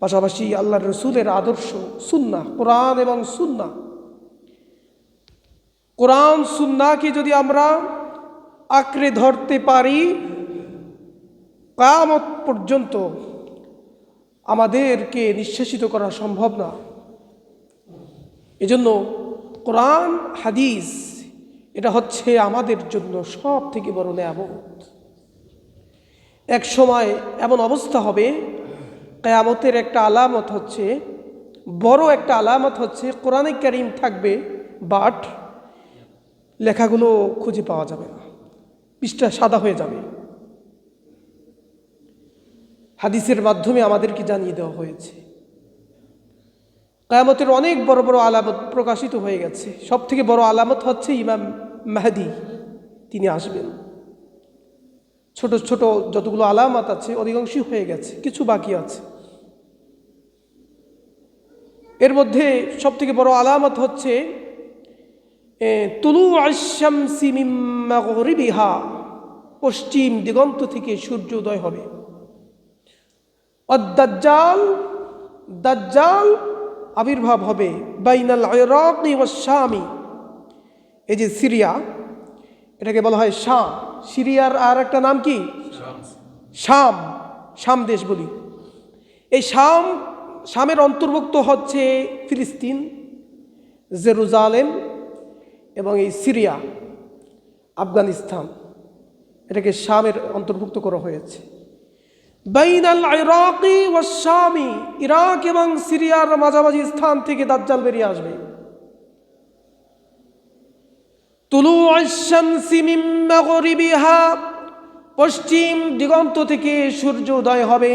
পাশাপাশি আল্লাহ রসুলের আদর্শ সুন্না, কোরআন এবং সুন্না। কোরআন, সুন্নাকে যদি আমরা আঁকড়ে ধরতে পারি কামত পর্যন্ত আমাদেরকে নিঃশেষিত করা সম্ভব না। এজন্য কোরআন, হাদিস, এটা হচ্ছে আমাদের জন্য সব থেকে বড় নেয়ামত। এক সময় এমন অবস্থা হবে কেয়ামতের একটা আলামত হচ্ছে, বড় একটা আলামত হচ্ছে, কোরআনে কারিম থাকবে বাট লেখাগুলো খুঁজে পাওয়া যাবে না। পৃষ্ঠা সাদা হয়ে যাবে। হাদিসের মাধ্যমে আমাদেরকে জানিয়ে দেওয়া হয়েছে। কায়ামতের অনেক বড় বড় আলামত প্রকাশিত হয়ে গেছে। সব থেকে বড় আলামত হচ্ছে ইমাম মাহাদি, তিনি আসবেন। ছোট ছোট যতগুলো আলামত আছে, অধিকাংশই হয়ে গেছে, কিছু বাকি আছে। এর মধ্যে সব থেকে বড় আলামত হচ্ছে তুলু গরিবিহা পশ্চিম দিগন্ত থেকে সূর্যোদয় হবে। অদ্দাজ্জাল দাজ্জাল আবির্ভাব হবে বাইনাল ও শামি এই যে সিরিয়া এটাকে বলা হয় শাম। সিরিয়ার আর একটা নাম কি? শাম শাম দেশ বলি। এই শাম শামের অন্তর্ভুক্ত হচ্ছে ফিলিস্তিন, জেরুজালেম এবং এই সিরিয়া, আফগানিস্তান। এটাকে শামের অন্তর্ভুক্ত করা হয়েছে। বাইনাল ইরাকি ও শামি ইরাক এবং সিরিয়ার মাঝামাঝি স্থান থেকে দাজ্জাল বেরিয়ে আসবে। তুলু পশ্চিম দিগন্ত থেকে সূর্য উদয় হবে।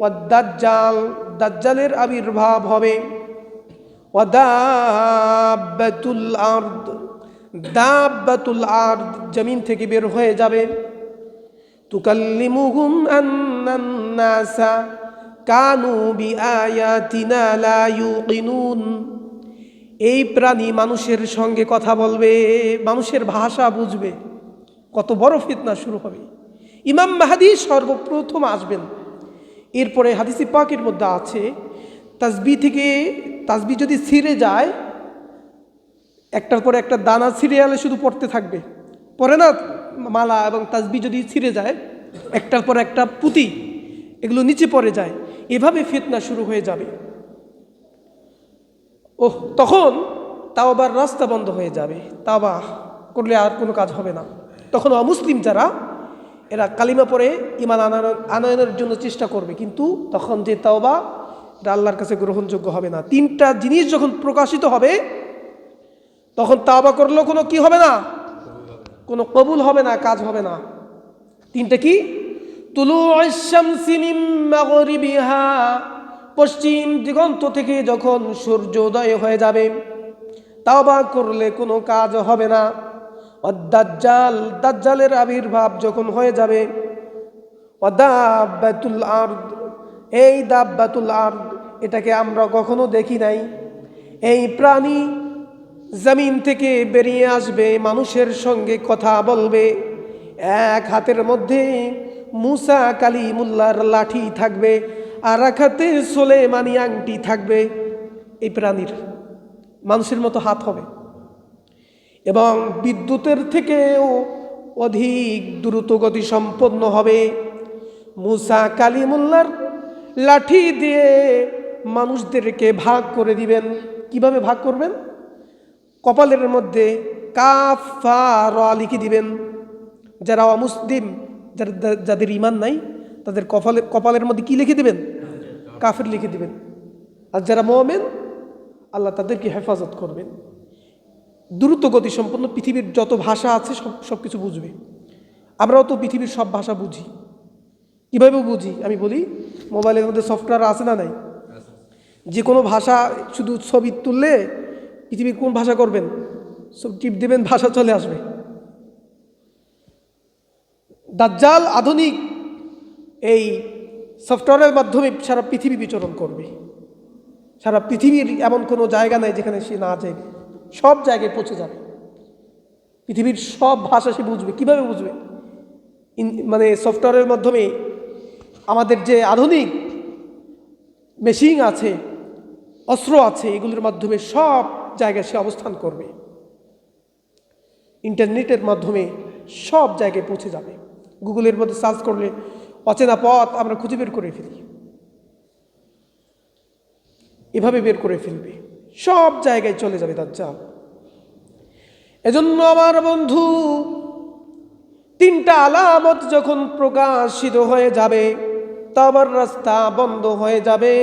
ও দাজ্জাল দাজ্জালের আবির্ভাব হবে। ও দাব্বাতুল আর্দ দাব্বাতুল আর্দ জমিন থেকে বের হয়ে যাবে। তুকাল্লিমুহুম আন্নান্নাসা কানু বিআয়াতিনা লা ইউকিনুন। এই প্রাণী মানুষের সঙ্গে কথা বলবে, মানুষের ভাষা বুঝবে। কত বড় ফিতনা শুরু হবে। ইমাম মাহাদি সর্বপ্রথম আসবেন। এরপরে হাদিসি পাকের মধ্যে আছে, তাসবি থেকে তাসবি যদি ছিঁড়ে যায়, একটার পরে একটা দানা ছিঁড়ে সিরিয়ালে শুধু পড়তে থাকবে। পরে না মালা এবং তাসবি যদি ছিঁড়ে যায়, একটার পর একটা পুঁতি এগুলো নিচে পড়ে যায়, এভাবে ফিতনা শুরু হয়ে যাবে। ও তখন তাও আবার রাস্তা বন্ধ হয়ে যাবে। তাওবা করলে আর কোনো কাজ হবে না। তখন অমুসলিম যারা এরা কালিমা পরে ইমান আনানোর আনয়নের জন্য চেষ্টা করবে। কিন্তু তখন যে তাওবা, এটা আল্লাহর কাছে গ্রহণযোগ্য হবে না। তিনটা জিনিস যখন প্রকাশিত হবে, তখন তাওবা করলেও কোনো কি হবে না? কোনো কবুল হবে না, কাজ হবে না। তিনটা কি? তুলু পশ্চিম দিগন্ত থেকে যখন সূর্যোদয় হয়ে যাবে, তাওবা করলে কোনো কাজ হবে না। অদাজ্জাল দাজ্জালের আবির্ভাব যখন হয়ে যাবে, অদাব্বাতুল আর্দ, এই দাব্বাতুল আর্দ, এটাকে আমরা কখনো দেখি নাই। এই প্রাণী জমিন থেকে বেরিয়ে আসবে, মানুষের সঙ্গে কথা বলবে। এক হাতের মধ্যে মুসা কালিমুল্লার লাঠি থাকবে, আর এক হাতে সোলেমানি আংটি থাকবে। এই প্রাণীর মানুষের মতো হাত হবে। এবং বিদ্যুতের থেকেও অধিক দ্রুত গতি সম্পন্ন হবে। মুসা কালিমুল্লার লাঠি দিয়ে মানুষদেরকে ভাগ করে দিবেন। কীভাবে ভাগ করবেন? কপালের মধ্যে কাফ লিখে দিবেন। যারা অমুসলিম যাদের ইমান নাই, তাদের কপালে, কপালের মধ্যে কি লিখে দিবেন? কাফের লিখে দিবেন। আর যারা মোমেন, আল্লাহ তাদেরকে হেফাজত করবেন। দ্রুত গতি সম্পন্ন পৃথিবীর যত ভাষা আছে, সব সব কিছু বুঝবে। আমরাও তো পৃথিবীর সব ভাষা বুঝি। কীভাবে বুঝি? আমি বলি, মোবাইলের মধ্যে সফটওয়্যার আছে না নাই? যে কোনো ভাষা শুধু ছবি তুললে পৃথিবীর কোন ভাষা করবেন? সব টিপ দেবেন, ভাষা চলে আসবে। দাজ্জাল আধুনিক এই সফটওয়্যারের মাধ্যমে সারা পৃথিবী বিচরণ করবে। সারা পৃথিবীর এমন কোনো জায়গা নাই যেখানে সে না যাবে সব জায়গায় পৌঁছে যাবে। পৃথিবীর সব ভাষা সে বুঝবে। কীভাবে বুঝবে? মানে সফটওয়্যারের মাধ্যমে আমাদের যে আধুনিক মেশিন আছে, অস্ত্র আছে, এগুলোর মাধ্যমে সব জায়গায় সে অবস্থান করবে। ইন্টারনেটের মাধ্যমে সব জায়গায় পৌঁছে যাবে। গুগলের মধ্যে সার্চ করলে অচেনা পথ আমরা খুঁজে বের করে ফেলি। এভাবে বের করে ফেলবে। সব জায়গায় চলে যাবে তার জাল এজন্য আমার বন্ধু, তিনটা আলামত যখন প্রকাশিত হয়ে যাবে, তাবার রাস্তা বন্ধ হয়ে যাবে।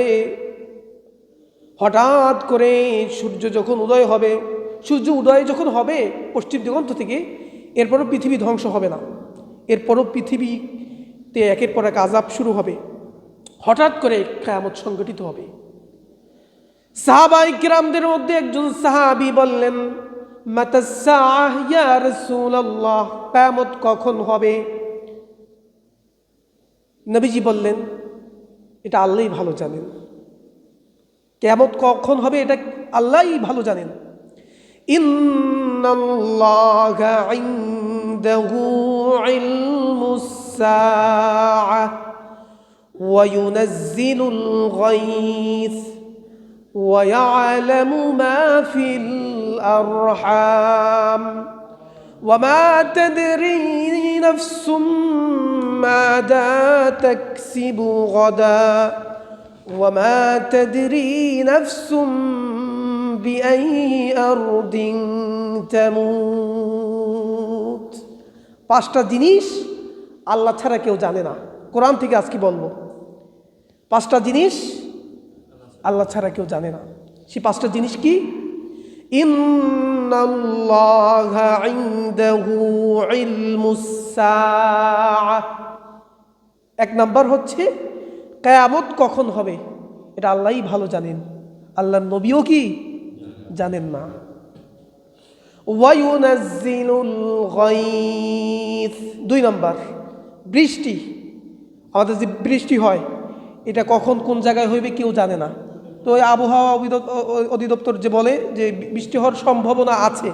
হঠাৎ করে সূর্য যখন উদয় হবে, সূর্য উদয় যখন হবে পশ্চিম দিগন্ত থেকে, এরপরও পৃথিবী ধ্বংস হবে না। এরপরও পৃথিবীতে একের পর এক আজাব শুরু হবে। হঠাৎ করে কেয়ামত সংগঠিত হবে। সাহাবাই কিরামদের মধ্যে একজন সাহাবি বললেন মাতাসাহ ইয়া রাসূলুল্লাহ কিয়ামত কখন হবে নবীজি বললেন এটা আল্লাহই ভালো জানেন কেয়ামত কখন হবে এটা আল্লাহই ভালো জানেন ইন্নাল্লাহা ইনদাহু ইলমুস সাআহ وينزل الغيث ويعلم ما في الارحام وما تدري نفس ماذا تكسب غدا وما تدري نفس باي ارض تموت পাঁচটা জিনিস আল্লাহ ছাড়া কেউ জানে না কোরআন থেকে আজকে বলবো পাঁচটা জিনিস আল্লাহ ছাড়া কেউ জানে না। সে পাঁচটা জিনিস কি। এক নাম্বার হচ্ছে, কেয়ামত কখন হবে? এটা আল্লাহই ভালো জানেন। আল্লাহর নবীও কি? জানেন না। দুই নাম্বার, বৃষ্টি। আমাদের যে বৃষ্টি হয়, এটা কখন কোন জায়গায় হইবে কেউ জানে না। তো ওই আবহাওয়া অধিদপ্তর যে বলে যে বৃষ্টি হওয়ার সম্ভাবনা আছে।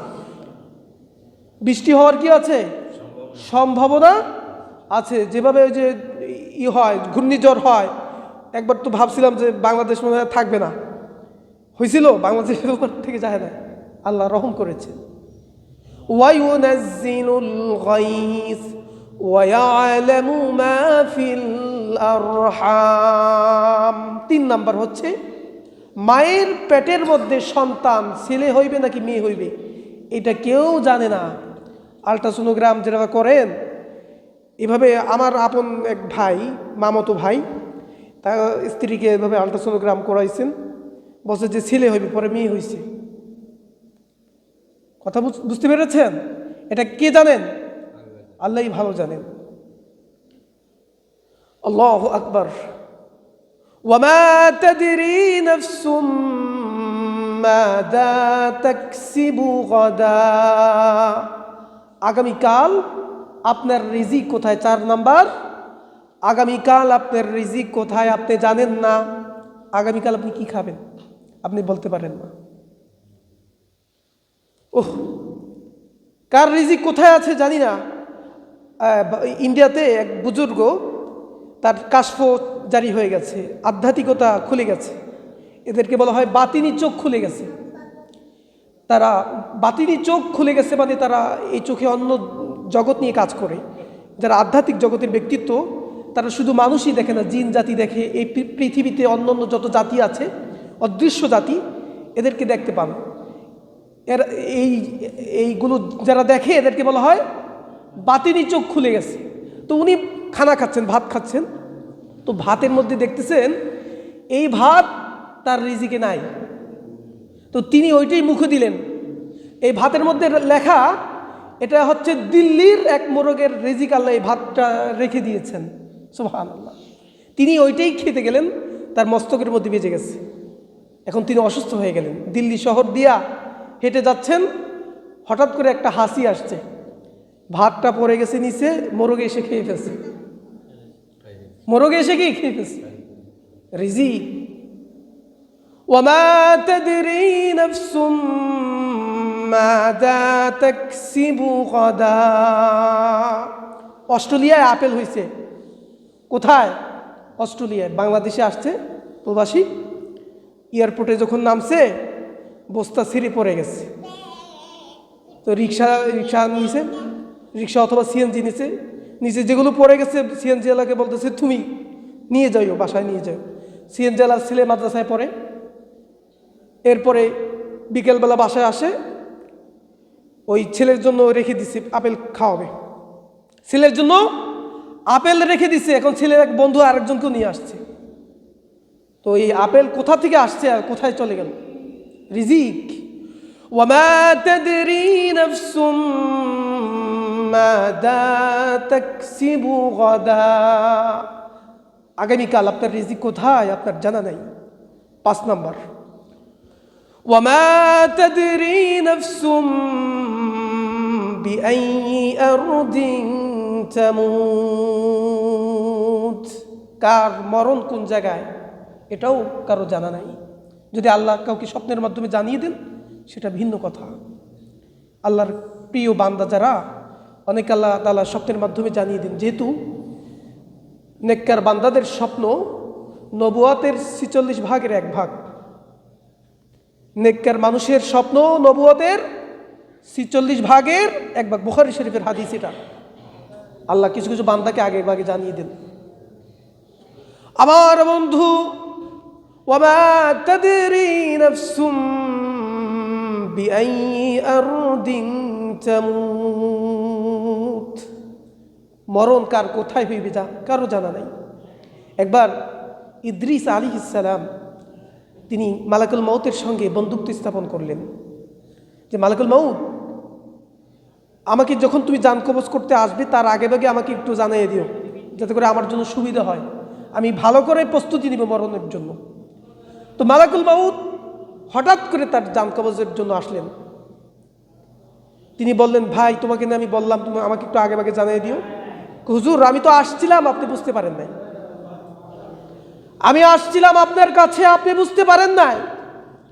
বৃষ্টি হওয়ার কি আছে? সম্ভাবনা আছে। যেভাবে ওই যে ই হয়, ঘূর্ণিঝড় হয়, একবার তো ভাবছিলাম যে বাংলাদেশ মনে হয় থাকবে না। হয়েছিল বাংলাদেশের উপর থেকে যায় না। আল্লাহ রহম করেছে। তিন নাম্বার হচ্ছে মায়ের পেটের মধ্যে সন্তান, ছেলে হইবে নাকি মেয়ে হইবে, এটা কেউ জানে না। আলট্রাসোনোগ্রাম যেটা করেন, এভাবে আমার আপন এক ভাই, মামতো ভাই, তার স্ত্রীকে এভাবে আলট্রাসোনোগ্রাম করাইছেন, বলছে যে ছেলে হইবে, পরে মেয়ে হয়েছে কথা বুঝ- বুঝতে পেরেছেন? এটা কে জানেন? আল্লাহই ভালো জানেন। আল্লাহ আকবর। وما تدري نفس ماذا تكسب غدا আগামীকাল আপনার রিজিক কোথায় চার নাম্বার আগামীকাল আপনার রিজিক কোথায় আপনি জানেন না আগামীকাল আপনি কি খাবেন আপনি বলতে পারেন না ওহ কার রিজিক কোথায় আছে জানি না আহ, বা- ইন্ডিয়াতে এক বুজুর্গ তার কাশফ জারি হয়ে গেছে, আধ্যাত্মিকতা খুলে গেছে। এদেরকে বলা হয় বাতিনি চোখ খুলে গেছে। তারা বাতিনি চোখ খুলে গেছে মানে তারা এই চোখে অন্য জগৎ নিয়ে কাজ করে। যারা আধ্যাত্মিক জগতের ব্যক্তিত্ব, তারা শুধু মানুষই দেখে না, জিন জাতি দেখে, এই পৃথিবীতে অন্য অন্য যত জাতি আছে, অদৃশ্য জাতি, এদেরকে দেখতে পান। এর, এই, এইগুলো যারা দেখে, এদেরকে বলা হয় বাতিনি চোখ খুলে গেছে। তো উনি খানা খাচ্ছেন, ভাত খাচ্ছেন তো ভাতের মধ্যে দেখতেছেন, এই ভাত তার রিজিকে নাই। তো তিনি ওইটাই মুখে দিলেন। এই ভাতের মধ্যে লেখা, এটা হচ্ছে দিল্লির এক মোরগের রিজিক আল্লাহ এই ভাতটা রেখে দিয়েছেন। সুবহান আল্লাহ তিনি ওইটাই খেতে গেলেন, তার মস্তকের মধ্যে বেজে গেছে। এখন তিনি অসুস্থ হয়ে গেলেন। দিল্লি শহর দিয়া হেঁটে যাচ্ছেন, হঠাৎ করে একটা হাসি আসছে। ভাতটা পড়ে গেছে নিচে, মোরগে এসে খেয়ে ফেলছে। মোরগে এসে কি খেয়ে ফেলছে রিজি وما تدري نفس ماذا تكسب غدا অস্ট্রেলিয়ায় আপেল হয়েছে কোথায় অস্ট্রেলিয়ায় বাংলাদেশে আসছে তো প্রবাসী এয়ারপোর্টে যখন নামছে বস্তা ছিঁড়ে পড়ে গেছে তো রিক্সা রিক্সা নিছে রিক্সা অথবা সিএনজি নিছে নিচে যেগুলো পড়ে গেছে সিএনজিওয়ালাকে বলতেছে, তুমি নিয়ে যাইও, বাসায় নিয়ে যাও সিএনজিওয়ালার ছেলে মাদ্রাসায় পড়ে। এরপরে বিকেলবেলা বাসায় আসে। ওই ছেলের জন্য রেখে দিছে, আপেল খাওয়াবে। ছেলের জন্য আপেল রেখে দিছে, এখন ছেলের এক বন্ধু আরেকজনকেও নিয়ে আসছে। তো এই আপেল কোথা থেকে আসছে আর কোথায় চলে গেল? রিজিক। ওয়ামা তাদরি নাফসুম মাদা তাকসিবু গদা আগামীকাল আপনার রেজি কোথায়? আপনার জানা নাই। পাঁচ নম্বর। ওয়ামা তাদরি নাফসুম বিআইয়ি আরদিন তামুত কার মরণ কোন জায়গায়? এটাও কারও জানা নাই। যদি আল্লাহ কাউকে স্বপ্নের মাধ্যমে জানিয়ে দেন, সেটা ভিন্ন কথা। আল্লাহর প্রিয় বান্দা যারা অনেক আল্লাহ তালা স্বপ্নের মাধ্যমে জানিয়ে দিন। যেহেতু নেককার বান্দাদের স্বপ্ন নবুয়াতের ছিচল্লিশ ভাগের এক ভাগ। নেককার মানুষের স্বপ্ন নবুয়াতের ছিচল্লিশ ভাগের এক ভাগ। বুখারি শরীফের হাদিস এটা। আল্লাহ কিছু কিছু বান্দাকে আগের ভাগে জানিয়ে দেন। আমার বন্ধু বিআই আরদিন তামুত। মরণ কার কোথায় হইবে যা কারও জানা নাই। একবার ইদ্রিস আলী ইসালাম তিনি মালাকুল মৌতের সঙ্গে বন্ধুত্ব স্থাপন করলেন। যে মালাকুল মৌত আমাকে যখন তুমি যান কবজ করতে আসবে, তার আগে ভাগে আমাকে একটু জানিয়ে দিও, যাতে করে আমার জন্য সুবিধা হয়। আমি ভালো করে প্রস্তুতি নিব মরণের জন্য। তো মালাকুল মাউদ হঠাৎ করে তার যান কবজের জন্য আসলেন। তিনি বললেন, ভাই, তোমাকে না আমি বললাম, তুমি আমাকে একটু আগে ভাগে জানিয়ে দিও। হুজুর, আমি তো আসছিলাম, আপনি বুঝতে পারেন নাই। আমি আসছিলাম আপনার কাছে, আপনি বুঝতে পারেন নাই।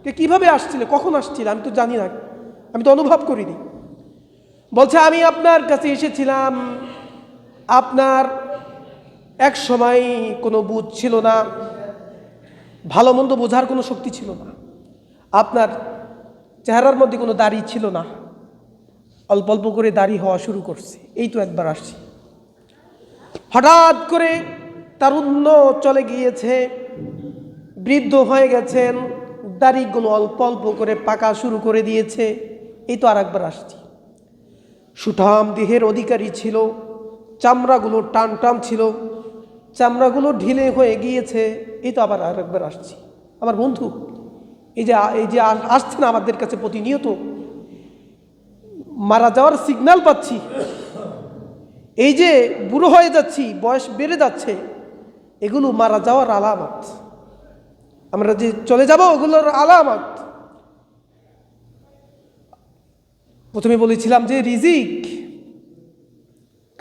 কে কীভাবে আসছিলে, কখন আসছিল, আমি তো জানি না। আমি তো অনুভব করিনি। বলছে, আমি আপনার কাছে এসেছিলাম। আপনার এক সময় কোনো বুঝ ছিল না, ভালো মন্দ বোঝার কোনো শক্তি ছিল না। আপনার চেহারার মধ্যে কোনো দাড়ি ছিল না। অল্প অল্প করে দাড়ি হওয়া শুরু করছে। এই তো একবার আসছি। হঠাৎ করে তারুণ্য চলে গিয়েছে। বৃদ্ধ হয়ে গেছেন, দাড়িগুলো অল্প অল্প করে পাকা শুরু করে দিয়েছে। এই তো আর একবার আসছি। সুঠাম দেহের অধিকারী ছিল, চামড়াগুলো টান টান ছিল, চামড়াগুলো ঢিলে হয়ে গিয়েছে। এই তো আবার আর একবার আসছি। আমার বন্ধু, এই যে এই যে আসছে না আমাদের কাছে প্রতিনিয়ত। মারা যাওয়ার সিগন্যাল পাচ্ছি। এই যে বুড়ো হয়ে যাচ্ছি, বয়স বেড়ে যাচ্ছে, এগুলো মারা যাওয়ার আলামত। আমরা যে চলে যাব, ওগুলোর আলামত। প্রথমে বলেছিলাম যে রিজিক,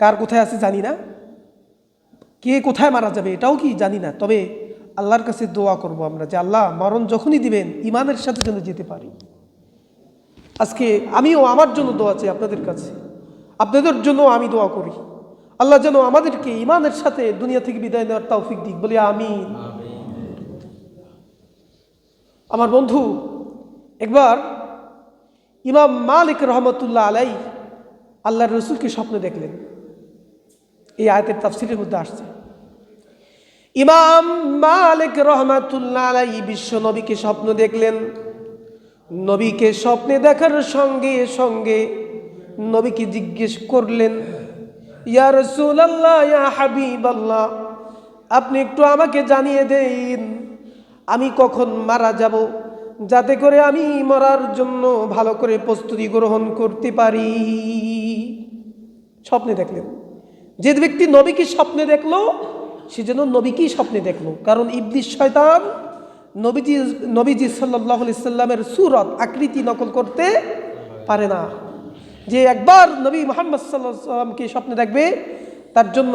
কার কোথায় আছে জানি না। কে কোথায় মারা যাবে এটাও কি জানি না, তবে আল্লাহর কাছে দোয়া করব আমরা যে আল্লাহ মরণ যখনই দিবেন ইমানের সাথে যেন যেতে পারি। আজকে আমিও আমার জন্য দোয়া চাই আপনাদের কাছে। আপনাদের জন্য আমি দোয়া করি। আল্লাহ যেন আমাদেরকে ইমানের সাথে দুনিয়া থেকে বিদায় নেওয়ার তৌফিক দিক। বলি আমি আমার বন্ধু, একবার ইমাম মালিক রহমতুল্লাহ আলাই আল্লাহর রসুলকে স্বপ্ন দেখলেন। এই আয়তের তাফসিরের মধ্যে আসছে। ইমাম মালিক রহমাতুল্লাহ আলাই বিশ্ব নবীকে স্বপ্ন দেখলেন। নবীকে স্বপ্নে দেখার সঙ্গে সঙ্গে নবীকে জিজ্ঞেস করলেন, ইয়া রসুল আল্লাহ ইয়া হাবিব আল্লাহ আপনি একটু আমাকে জানিয়ে দেন, আমি কখন মারা যাব, যাতে করে আমি মরার জন্য ভালো করে প্রস্তুতি গ্রহণ করতে পারি। স্বপ্নে দেখলেন। যে ব্যক্তি নবীকে স্বপ্নে দেখল, সে যেন নবীকেই স্বপ্নে দেখল। কারণ ইবলিশ শয়তান নবীজি নবীজি সাল্লাহ সাল্লামের সুরত, আকৃতি নকল করতে পারে না। যে একবার নবী মোহাম্মদ সাল্লাহ সাল্লামকে স্বপ্নে দেখবে তার জন্য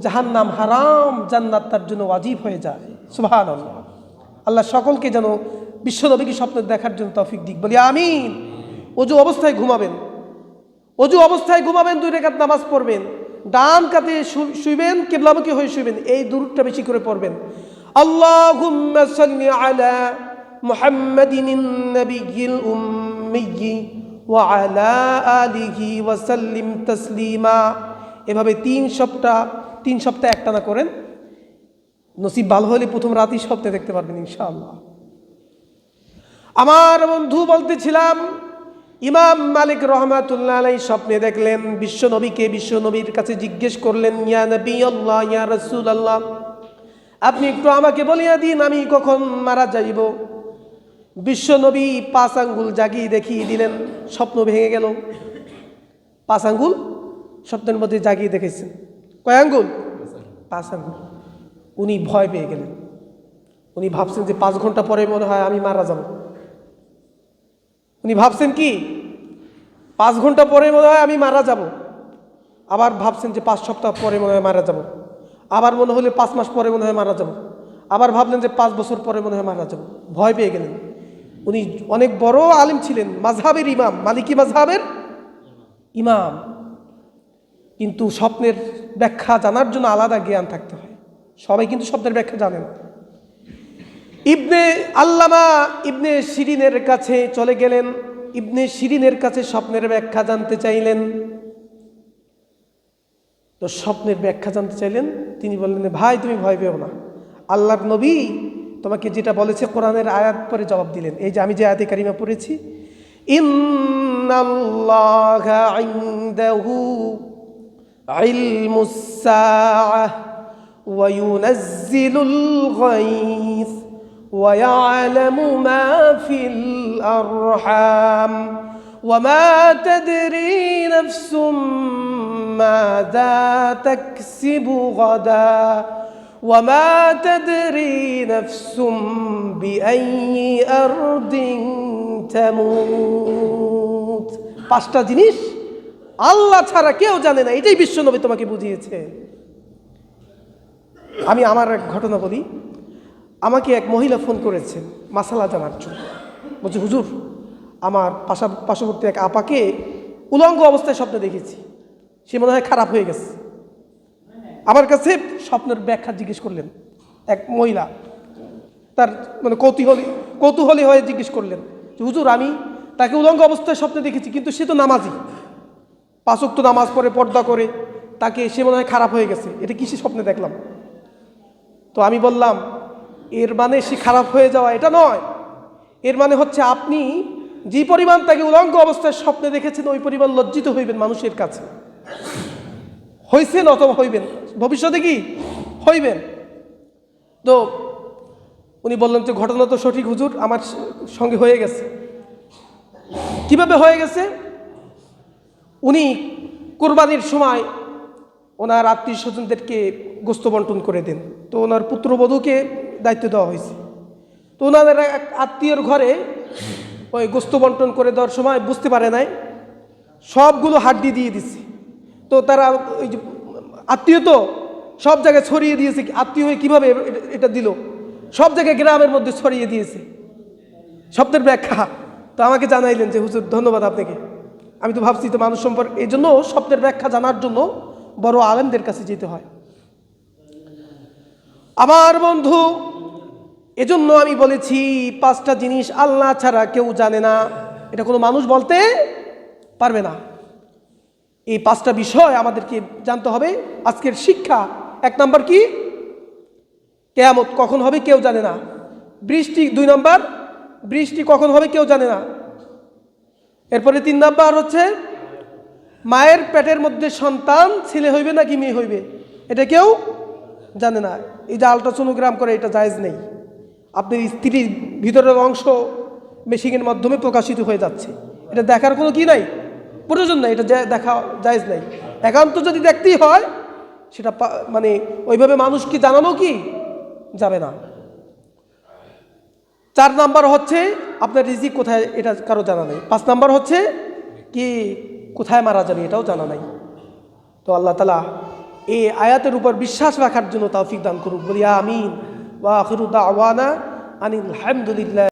জাহান্নাম হারাম জান্নাত তার জন্য ওয়াজিব হয়ে যায় সুবাহান আল্লাহ আল্লাহ সকলকে যেন বিশ্ব নবীকে স্বপ্নে দেখার জন্য তৌফিক দিক বলি আমিন অজু অবস্থায় ঘুমাবেন অজু অবস্থায় ঘুমাবেন দুই রেখাত নামাজ পড়বেন ডান কাতে শু- শুইবেন কেবলামুখী হয়ে শুইবেন এই দূরটা বেশি করে পড়বেন اللهم صل على محمد النبي الأمي ওয়ালা আলিহি ওয়াসাল্লিম তসলিমা। এভাবে তিন সপ্তাহ তিন সপ্তাহ একটানা করেন। নসিব ভালো হলে প্রথম রাতই সপ্তাহে দেখতে পারবেন ইনশাআল্লাহ। আমার বন্ধু বলতেছিলাম, ইমাম মালিক রহমাতুল্লাহ আলাই স্বপ্নে দেখলেন বিশ্বনবীকে বিশ্বনবীর কাছে জিজ্ঞেস করলেন, ইয়া নবী আল্লাহ ইয়া রসুল আল্লাহ আপনি একটু আমাকে বলিয়া দিন, আমি কখন মারা যাইব? বিশ্ব নবী পাঁচ আঙ্গুল জাগিয়ে দেখিয়ে দিলেন, স্বপ্ন ভেঙে গেল। পাঁচ আঙ্গুল স্বপ্নের মধ্যে জাগিয়ে দেখেছেন। কয় আঙ্গুল? পাঁচ আঙ্গুল। উনি ভয় পেয়ে গেলেন। উনি ভাবছেন যে পাঁচ ঘণ্টা পরে মনে হয় আমি মারা যাব। উনি ভাবছেন কি? পাঁচ ঘণ্টা পরে মনে হয় আমি মারা যাব। আবার ভাবছেন যে পাঁচ সপ্তাহ পরে মনে হয় মারা যাব। আবার মনে হলে পাঁচ মাস পরে মনে হয় মারা যাব। আবার ভাবলেন যে পাঁচ বছর পরে মনে হয় মারা যাব। ভয় পেয়ে গেলেন। উনি অনেক বড় আলিম ছিলেন মাঝহাবের ইমাম, মালিকি মাঝহাবের ইমাম। কিন্তু স্বপ্নের ব্যাখ্যা জানার জন্য আলাদা জ্ঞান থাকতে হয়। সবাই কিন্তু স্বপ্নের ব্যাখ্যা জানে না ইবনে আল্লামা ইবনে শিরিনের কাছে চলে গেলেন, ইবনে শিরিনের কাছে স্বপ্নের ব্যাখ্যা জানতে চাইলেন। তো স্বপ্নের ব্যাখ্যা জানতে চাইলেন, তিনি বললেন, ভাই, তুমি ভয় পেও না। আল্লাহর নবী তোমাকে যেটা বলেছে কোরআনের আয়াত পরে জবাব দিলেন এই যে আমি যে আয়াতে কারিমা পড়েছি ইন্নাল্লাহা ইনদাহু ইলমুস সাআহ وينزل الغيث ويعلم ما في الأرحام وما تدري نفس ماذا تكسب غدا وما تدري نفس بأي أرض تموت পাঁচটা জিনিস আল্লাহ ছাড়া কেউ জানে না এটাই বিশ্বনবী তোমাকে বুঝিয়েছে আমি আমার এক ঘটনা বলি আমাকে এক মহিলা ফোন করেছেন মাসালা জানার জন্য বলছে হুজুর আমার পাশা পার্শ্ববর্তী এক আপাকে উলঙ্গ অবস্থায় স্বপ্নে দেখেছি সে মনে হয় খারাপ হয়ে গেছে আমার কাছে স্বপ্নের ব্যাখ্যা জিজ্ঞেস করলেন এক মহিলা। তার মানে কৌতূহলী কৌতূহলী হয়ে জিজ্ঞেস করলেন যে, হুজুর, আমি তাকে উলঙ্গ অবস্থায় স্বপ্নে দেখেছি, কিন্তু সে তো নামাজি। পাঁচক তো নামাজ পড়ে, পর্দা করে, তাকে সে মনে হয় খারাপ হয়ে গেছে। এটা কিসে স্বপ্নে দেখলাম? তো আমি বললাম, এর মানে সে খারাপ হয়ে যাওয়া এটা নয়। এর মানে হচ্ছে আপনি যে পরিমাণ তাকে উলঙ্গ অবস্থায় স্বপ্নে দেখেছেন, ওই পরিমাণ লজ্জিত হইবেন মানুষের কাছে। হইছেন অথবা হইবেন। ভবিষ্যতে কি হইবেন তো উনি বললেন যে ঘটনা তো সঠিক, হুজুর, আমার সঙ্গে হয়ে গেছে। কীভাবে হয়ে গেছে? উনি কোরবানির সময় ওনার আত্মীয় স্বজনদেরকে গোস্ত বন্টন করে দেন। তো ওনার পুত্রবধূকে দায়িত্ব দেওয়া হয়েছে। তো ওনাদের এক আত্মীয়র ঘরে ওই গোস্ত বন্টন করে দেওয়ার সময় বুঝতে পারে নাই, সবগুলো হাড্ডি দিয়ে দিছে। তো তারা ওই যে আত্মীয় তো সব জায়গায় ছড়িয়ে দিয়েছে। আত্মীয় হয়ে কীভাবে এটা- দিল? সব জায়গায় গ্রামের মধ্যে ছড়িয়ে দিয়েছে। শব্দের ব্যাখ্যা। তো আমাকে জানাইলেন যে, হুজুর, ধন্যবাদ আপনাকে। আমি তো ভাবছি তো মানুষ সম্পর্কে এই জন্য শব্দের ব্যাখ্যা জানার জন্য বড় আলেমদের কাছে যেতে হয়। আমার বন্ধু, এজন্য আমি বলেছি, পাঁচটা জিনিস আল্লাহ ছাড়া কেউ জানে না। এটা কোনো মানুষ বলতে পারবে না। এই পাঁচটা বিষয় আমাদেরকে জানতে হবে। আজকের শিক্ষা, এক নম্বর কি? কেয়ামত কখন হবে কেউ জানে না। বৃষ্টি দুই নম্বর, বৃষ্টি কখন হবে কেউ জানে না। এরপরে তিন নাম্বার হচ্ছে, মায়ের পেটের মধ্যে সন্তান ছেলে হইবে নাকি মেয়ে হইবে? এটা কেউ জানে না। এই যে আলট্রাসোনোগ্রাম করে এটা জায়েজ নেই। আপনার স্ত্রীর ভিতরের অংশ মেশিনের মাধ্যমে প্রকাশিত হয়ে যাচ্ছে। এটা দেখার কোনো কি নাই? প্রয়োজন নাই, এটা দেখা জায়েজ নাই। একান্ত যদি দেখতেই হয়, সেটা মানে ওইভাবে মানুষকে জানানো কি? যাবে না। চার নাম্বার হচ্ছে, আপনার রিজিক কোথায়, এটা কারও জানা নেই। পাঁচ নাম্বার হচ্ছে, কি কোথায় মারা যাবে, এটাও জানা নাই। তো আল্লাহ তালা এই আয়াতের উপর বিশ্বাস রাখার জন্য তৌফিক দান করুক। বলি আমিন। ওয়া আখিরু দাওয়ানা আনিল হামদুলিল্লাহ।